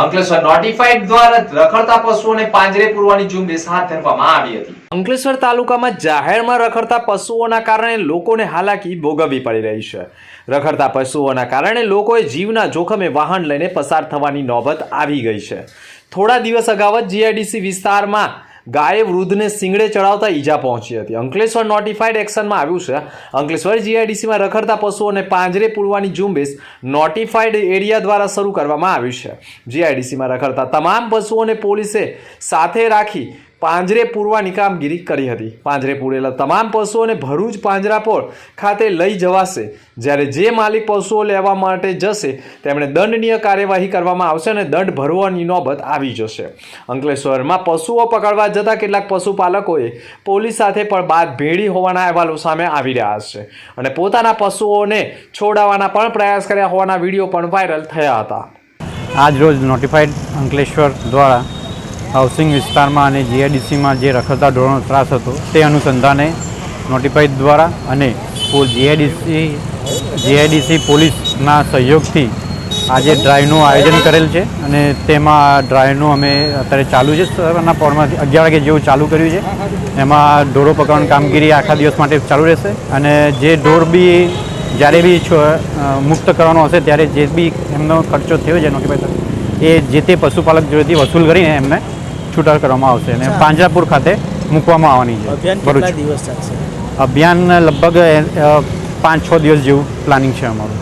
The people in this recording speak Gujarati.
અંકલેશ્વર નોટિફાઈડ દ્વારા રખડતા પશુઓને પાંજરે પૂરવાની ઝુંબેશ હાથ ધરવામાં આવી હતી. અંકલેશ્વર તાલુકામાં જાહેરમાં રખડતા પશુઓના કારણે લોકોને હાલાકી ભોગવવી પડી રહી છે. રખડતા પશુઓના કારણે લોકોએ જીવના જોખમે વાહન લઈને પસાર થવાની નોબત આવી ગઈ છે. થોડા દિવસ અગાઉ જ જીઆઈડીસી વિસ્તારમાં ગાયે વૃદ્ધને સિંગડે ચડાવતા ઈજા પહોંચી હતી. અંકલેશ્વર નોટિફાઈડ એક્શનમાં આવ્યું છે. અંકલેશ્વર જીઆઈડીસીમાં રખડતા પશુઓને પાંજરે પૂરવાની ઝુંબેશ નોટિફાઈડ એરિયા દ્વારા શરૂ કરવામાં આવ્યું છે. જીઆઈડીસીમાં રખડતા તમામ પશુઓને પોલીસે સાથે રાખી પાંજરે પૂરવાની કામગીરી કરી હતી. પાંજરે પૂરેલા તમામ પશુઓને ભરૂચ પાંજરાપોળ ખાતે લઈ જવાશે. જ્યારે જે માલિક પશુઓ લેવા માટે જશે, તેમણે દંડનીય કાર્યવાહી કરવામાં આવશે અને દંડ ભરવાની નોબત આવી જશે. અંકલેશ્વરમાં પશુઓ પકડવા જતા કેટલાક પશુપાલકોએ પોલીસ સાથે પણ બાદ ભેડી હોવાના અહેવાલો સામે આવી રહ્યા છે અને પોતાના પશુઓને છોડાવવાના પણ પ્રયાસ કર્યા હોવાના વીડિયો પણ વાયરલ થયા હતા. આજ રોજ નોટિફાઈડ અંકલેશ્વર દ્વારા હાઉસિંગ વિસ્તારમાં અને જીઆઈડીસીમાં જે રખડતા ઢોરનો ત્રાસ હતો, તે અનુસંધાને નોટિફાઈડ દ્વારા અને જીઆઈડીસી જીઆઈડીસી પોલીસના સહયોગથી આજે ડ્રાઈવનું આયોજન કરેલ છે અને તેમાં ડ્રાઈવનું અમે અત્યારે ચાલુ છે સવારના પોળમાંથી અગિયાર વાગે જેવું ચાલુ કર્યું છે. એમાં ઢોરો પકડવાની કામગીરી આખા દિવસ માટે ચાલુ રહેશે અને જે ઢોર બી જ્યારે બી મુક્ત કરવાનો હશે ત્યારે જે બી એમનો ખર્ચો થયો છે નોટિફાઈડ, એ જે તે પશુપાલક જોડેથી વસૂલ કરીને એમને છૂટા કરવામાં આવશે અને પાંજરાપુર ખાતે મૂકવામાં આવવાની છે. અભિયાન લગભગ પાંચ છ દિવસ જેવું પ્લાનિંગ છે અમારું.